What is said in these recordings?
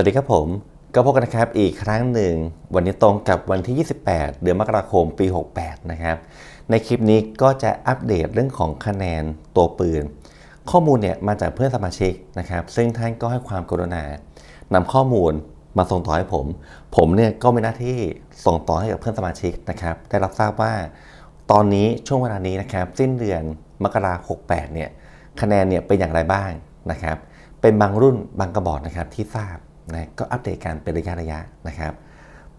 วัสดีครับผม ก็พบกันนะครับอีกครั้งหนึ่ง วันนี้ตรงกับวันที่ 28 เดือนมกราคมปี 68 นะครับ ในคลิปนี้ก็จะอัปเดตเรื่องของคะแนนตัวปืน ข้อมูลเนี่ยมาจากเพื่อนสมาชิกนะครับ ซึ่งท่านก็ให้ความกรุณานำข้อมูลมาส่งต่อให้ผม ผมเนี่ยก็มีหน้าที่ส่งต่อให้กับเพื่อนสมาชิกนะครับ ได้รับทราบว่า ตอนนี้ช่วงเวลานี้นะครับ สิ้นเดือนมกราคม68 เนี่ยคะแนนเนี่ยเป็นอย่างไรบ้างนะครับ เป็นบางรุ่นบางกระบอกนะครับที่ทราบ นะก็อัปเดตกันเป็นระยะระยะนะครับ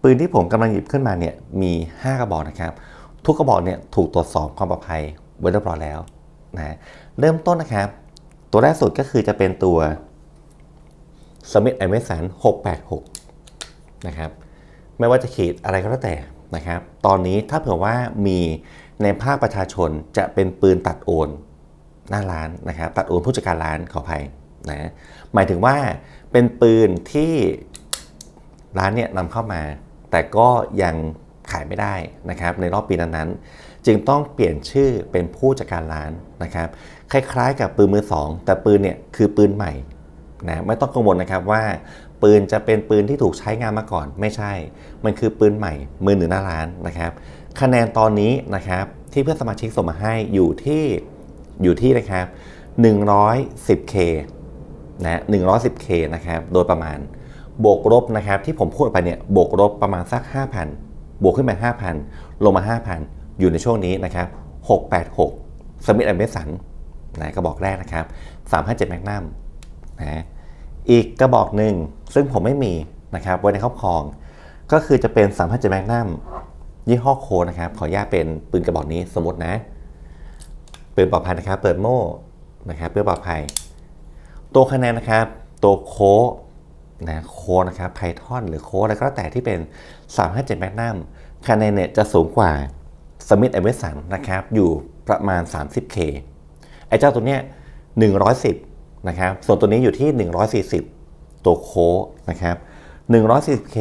ปืนที่ผมกำลังหยิบขึ้นมาเนี่ยมี 5 กระบอกนะครับ ทุกกระบอกเนี่ยถูกตรวจสอบความปลอดภัยไว้เรียบร้อยแล้วนะเริ่มต้นนะครับ ตัวแรกสุดก็คือจะเป็นตัว Smith Emerson 686 นะครับ ไม่ว่าจะขีดอะไรก็แล้วแต่นะครับ ตอนนี้ถ้าเผื่อว่ามีในภาคประชาชนจะเป็นปืนตัดโอนหน้าร้านนะครับ ตัดโอนผู้จัดการร้านขออภัย นะหมายถึงว่าเป็นปืนที่ร้านเนี่ยนำเข้ามา แต่ก็ยังขายไม่ได้นะครับในรอบปีนั้นๆ จึงต้องเปลี่ยนชื่อเป็นผู้จัดการร้านนะครับ คล้ายๆ กับปืนมือสองแต่ปืนเนี่ยคือปืนใหม่นะไม่ต้องกังวลนะครับว่า ปืนจะเป็นปืนที่ถูกใช้งานมาก่อนไม่ใช่ มันคือปืนใหม่ มือหนึ่งหน้าร้านนะครับ คะแนนตอนนี้นะครับที่เพื่อนสมาชิกส่งมาให้อยู่ที่อยู่ที่นะครับ 110k นะ 110k นะครับโดยประมาณบวกลบนะครับที่ผมพูดไปเนี่ยบวกลบประมาณสัก 5,000 บวกขึ้นไป5,000 ลงมา 5,000 อยู่ในช่วงนี้นะครับ686สมิธแอนเบสันนะกระบอกแรกนะครับ357แมกนัมนะอีกกระบอกหนึ่งซึ่งผมไม่มีนะครับไว้ในครอบครอง ก็คือจะเป็น357แมกนัมยี่ห้อโคนะครับขออนุญาตเป็นปืนกระบอกนี้สมมตินะปืนปลอดภัยนะครับ เปิดโม่นะครับเพื่อปลอดภัย ตัวคะแนนนะครับ ตัวโค้นะโค้นะครับไพทอนหรือโค้อะไรก็แล้วแต่ที่เป็น 357แมกนัมคะแนนเนี่ยจะสูงกว่าสมิธเอเวสันนะครับอยู่ประมาณ 30K ไอ้เจ้าตัวเนี้ย110 นะครับ ส่วนตัวนี้อยู่ที่ 140 ตัวโค้นะครับ 140K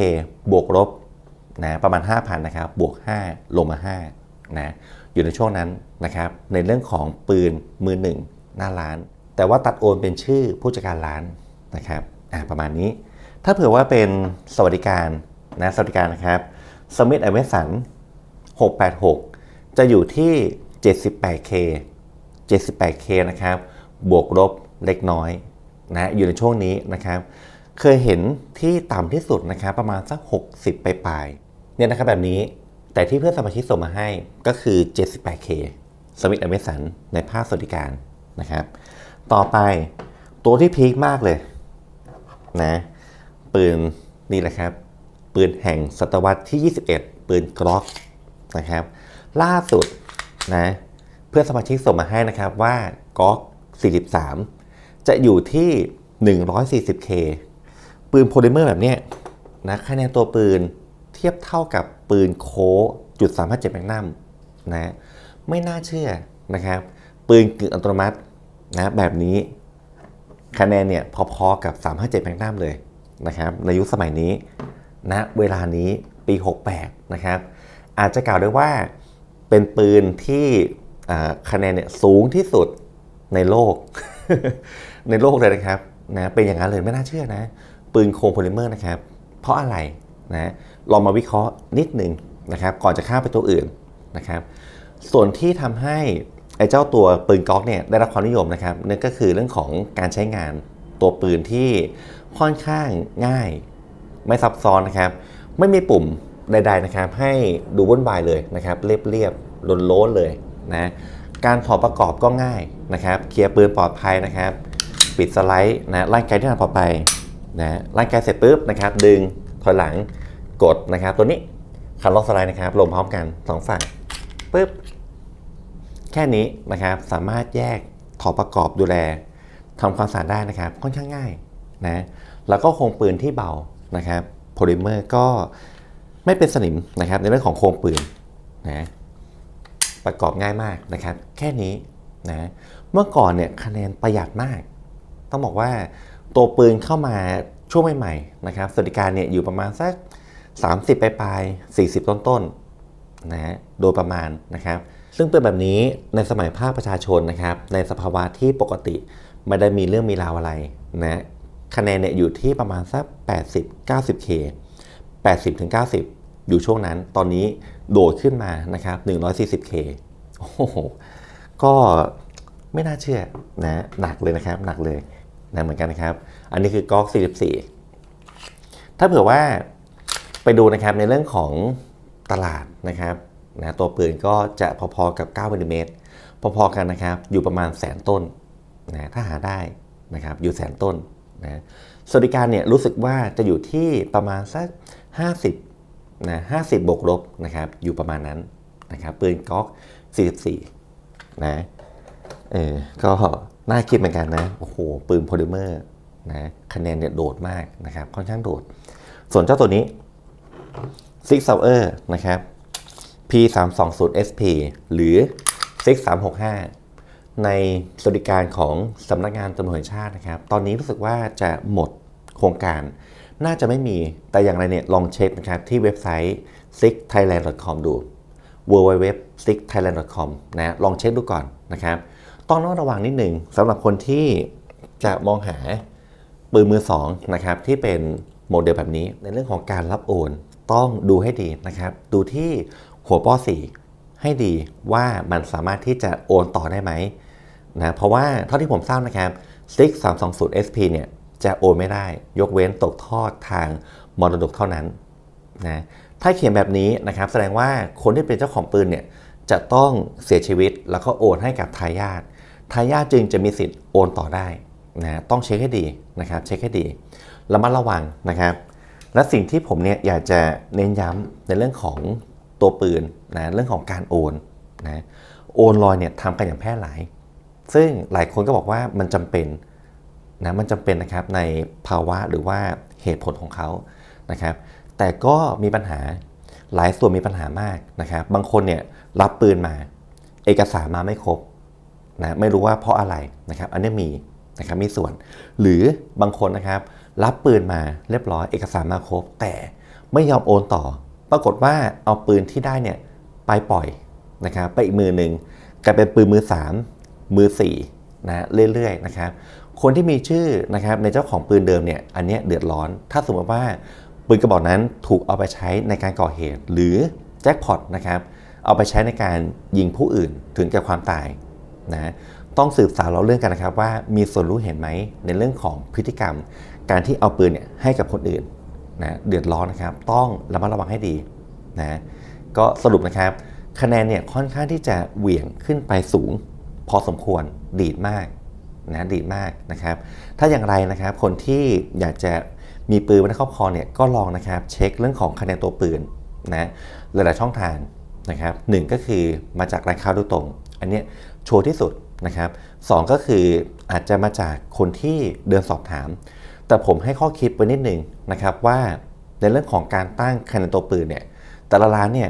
บวกลบนะประมาณ 5,000 นะครับ บวก 5 ลงมา 5 นะ อยู่ในช่วงนั้นนะครับ ในเรื่องของปืนมือหนึ่งหน้าร้าน แต่ว่าตัดโอนเป็นชื่อผู้จัดการร้านนะครับอ่าประมาณนี้ ถ้าเผื่อว่าเป็นสวัสดิการนะสวัสดิการนะครับสมิธไอเวสัน686 จะอยู่ที่ 78K 78K นะครับ บวกลบเล็กน้อยนะอยู่ในช่วงนี้นะครับ เคยเห็นที่ต่ำที่สุดนะครับ ประมาณสัก 60 ไปปลายเนี่ยนะครับแบบนี้แต่ที่เพื่อนสมาชิกส่งมาให้ก็คือ 78K สมิธอเมสันในภาคสวัสดิการนะครับ ต่อไปตัวที่พีคมากเลยนะปืนนี่แหละครับปืนแห่งศตวรรษที่ 21 ปืนกล็อกนะครับ ล่าสุดนะเพื่อนสมาชิกส่งมาให้นะครับว่ากล็อก 43 จะอยู่ที่ 140K ปืนโพลิเมอร์แบบนี้นะคะแนนตัวปืนเทียบเท่ากับปืนโคจุด357แมกนัมนะไม่น่าเชื่อนะครับ ปืนกึ่งอัตโนมัติ นะแบบนี้คะแนนเนี่ยพอๆกับ 357แมกนัมเลยนะครับในยุคสมัยนี้ณนะเวลานี้ปี 68 นะครับ อาจจะกล่าวได้ว่าเป็นปืนที่คะแนนเนี่ยสูงที่สุดในโลก ในโลกเลยนะครับนะเป็นอย่างนั้นเลยไม่น่าเชื่อนะ ปืนโครงโพลิเมอร์นะครับ เพราะอะไรนะลองมาวิเคราะห์นิดหนึ่งนะครับ ก่อนจะข้ามไปตัวอื่นนะครับ ส่วนที่ทำให้ ไอ้เจ้าตัวปืนก๊อกเนี่ยได้รับความนิยมนะครับนั่นก็คือเรื่องของการใช้งานตัวปืนที่ค่อนข้างง่าย ไม่ซับซ้อนนะครับ ไม่มีปุ่มใด ๆนะครับ ให้ดูวุ่นวายเลยนะครับ เรียบๆโล้นเลยนะการถอดประกอบก็ง่ายนะครับ เคลียร์ปืนปลอดภัยนะครับ ปิดสไลด์นะร่างกายที่ทำปลอดภัยนะร่างกายเสร็จปุ๊บนะครับ ดึงถอยหลังกดนะครับ ตัวนี้คันล็อกสไลด์นะครับลงพร้อมกันสองฝั่งปุ๊บ แค่นี้นะครับสามารถแยกถอดประกอบดูแลทำความสะอาดได้นะครับค่อนข้างง่ายนะแล้วก็โครงปืนที่เบานะครับโพลิเมอร์ก็ไม่เป็นสนิมนะครับในเรื่องของโครงปืนนะประกอบง่ายมากนะครับ แค่นี้นะเมื่อก่อนเนี่ยคะแนนประหยัดมาก ต้องบอกว่าตัวปืนเข้ามาช่วงใหม่ๆนะครับสวัสดิการเนี่ยอยู่ประมาณสัก 30 ปลายๆ40 ต้นๆนะฮะโดยประมาณนะครับ ซึ่งเป็นแบบนี้ในสมัยภาคประชาชนนะครับ ในสภาวะที่ปกติไม่ได้มีเรื่องมีราวอะไรนะคะแนนเนี่ยอยู่ที่ประมาณสัก 80 90K 80ถึง90 อยู่ช่วงนั้น ตอนนี้โดดขึ้นมานะครับ 140K โอ้โห ก็ไม่น่าเชื่อนะหนักเลยนะครับ หนักเลยนะเหมือนกันนะครับ อันนี้คือก๊อก44 ถ้าเผื่อว่าไปดูนะครับในเรื่องของตลาดนะครับ นะตัวปืนก็จะพอๆกับ9มิลลิเมตรพอๆกันนะครับ อยู่ประมาณแสนต้นนะถ้าหาได้นะครับอยู่แสนต้นนะสวัสดิการเนี่ยรู้สึกว่าจะอยู่ที่ประมาณสัก 50นะ50 บวกลบนะครับอยู่ประมาณนั้นนะครับปืนก๊อก 44 นะเออก็น่าคิดเหมือนกันนะโอ้โหปืนโพลิเมอร์นะคะแนนเนี่ยโดดมากนะครับค่อนข้างโดด ส่วนเจ้าตัวนี้ Six Sauer นะครับ P320 SP หรือ Six 365 ในสวัสดิการของสำนักงานตำรวจแห่งชาตินะครับ ตอนนี้รู้สึกว่าจะหมดโครงการ น่าจะไม่มี แต่อย่างไรเนี่ยลองเช็คนะครับที่เว็บไซต์ sixthailand.com ดู www sixthailand.com นะลองเช็คดูก่อนนะครับ ต้องระวังนิดหนึ่งสำหรับคนที่จะมองหาปืนมือสองนะครับที่เป็นโมเดลแบบนี้ในเรื่องของการรับโอน ต้องดูให้ดีนะครับ ดูที่ หัวป้อสี่ให้ดีว่ามันสามารถที่จะโอนต่อได้ไหมนะเพราะว่าเท่าที่ผมทราบนะครับ Six 320 SP เนี่ยจะโอนไม่ได้ยกเว้นตกทอดทางมรดกเท่านั้นนะถ้าเขียนแบบนี้นะครับแสดงว่าคนที่เป็นเจ้าของปืนเนี่ยจะต้องเสียชีวิตแล้วก็โอนให้กับทายาททายาทจึงจะมีสิทธิ์โอนต่อได้นะต้องเช็คให้ดีนะครับเช็คให้ดีระมัดระวังนะครับ และสิ่งที่ผมเนี่ยอยากจะเน้นย้ำในเรื่องของ ตัวปืนนะเรื่องของการโอนนะโอนลอยเนี่ยทำกันอย่างแพร่หลาย ซึ่งหลายคนก็บอกว่ามันจำเป็นนะมันจำเป็นนะครับในภาวะหรือว่าเหตุผลของเขานะครับ แต่ก็มีปัญหาหลายส่วนมีปัญหามากนะครับ บางคนเนี่ยรับปืนมา เอกสารมาไม่ครบนะไม่รู้ว่าเพราะอะไรนะครับ อันนี้มีนะครับมีส่วน หรือบางคนนะครับ รับปืนมาเรียบร้อย เอกสารมาครบ แต่ไม่ยอมโอนต่อ ปรากฏว่าเอาปืนที่ได้เนี่ยไปปล่อยนะครับไปอีกมือหนึ่งกลายเป็นปืนมือ 3 มือ4นะเรื่อยๆนะครับคนที่มีชื่อนะครับในเจ้าของปืนเดิมเนี่ยอันเนี้ยเดือดร้อน ถ้าสมมติว่าปืนกระบอกนั้นถูกเอาไปใช้ในการก่อเหตุ หรือแจ็คพอตนะครับเอาไปใช้ในการยิงผู้อื่นถึงแก่ความตายนะต้องสืบสาวเราเรื่องกันนะครับว่ามีส่วนรู้เห็นไหมในเรื่องของพฤติกรรม การที่เอาปืนเนี่ยให้กับคนอื่น นะเดือดร้อนนะครับ ต้องระมัดระวังให้ดีนะก็สรุปนะครับ คะแนนเนี่ยค่อนข้างที่จะเหวี่ยงขึ้นไปสูง พอสมควรดีดมากนะดีดมากนะครับ ถ้าอย่างไรนะครับคนที่อยากจะมีปืนไว้ในครอบครองเนี่ยก็ลองนะครับเช็คเรื่องของคะแนนตัวปืนนะหลายๆช่องทางนะครับหนึ่งก็คือมาจากร้านค้าโดยตรง อันนี้ชัวร์ที่สุดนะครับสองก็คืออาจจะมาจากคนที่เดินสอบถาม แต่ผมให้ข้อคิดไว้นิดหนึ่งนะครับว่าในเรื่องของการตั้งคะแนนตัวปืนเนี่ยแต่ละร้านเนี่ย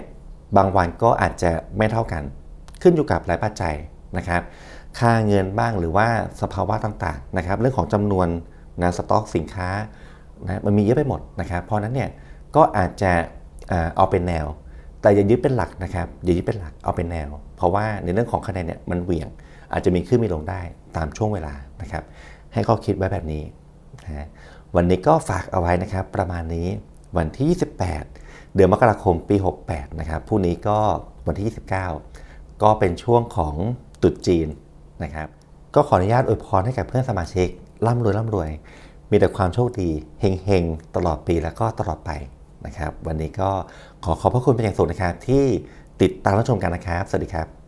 บางวันก็อาจจะไม่เท่ากัน ขึ้นอยู่กับหลายปัจจัยนะครับค่าเงินบ้างหรือว่าสภาวะต่างๆนะครับเรื่องของจำนวนนะสต็อกสินค้านะมันมีเยอะไปหมดนะครับเพราะนั้นเนี่ยก็อาจจะเอาเป็นแนว แต่อย่ายึดเป็นหลักนะครับอย่ายึดเป็นหลักเอาเป็นแนว เพราะว่าในเรื่องของคะแนนเนี่ยมันเหวี่ยง อาจจะมีขึ้นมีลงได้ตามช่วงเวลานะครับให้ข้อคิดไว้แบบนี้ะวันนี้ก็ฝากเอาไว้นะครับประมาณนี้วันที่ 28 เดือนมกราคมปี 68 นะครับพรุ่งนี้ก็วันที่ 29 ก็เป็นช่วงของตรุษจีนนะครับ ก็ขออนุญาตอวยพรให้กับเพื่อนสมาชิกร่ำรวยร่ำรวย มีแต่ความโชคดีเฮงๆ ตลอดปีแล้วก็ตลอดไปนะครับ วันนี้ก็ขอขอบพระคุณเป็นอย่างสูงนะครับที่ติดตามรับชมกันนะครับ สวัสดีครับ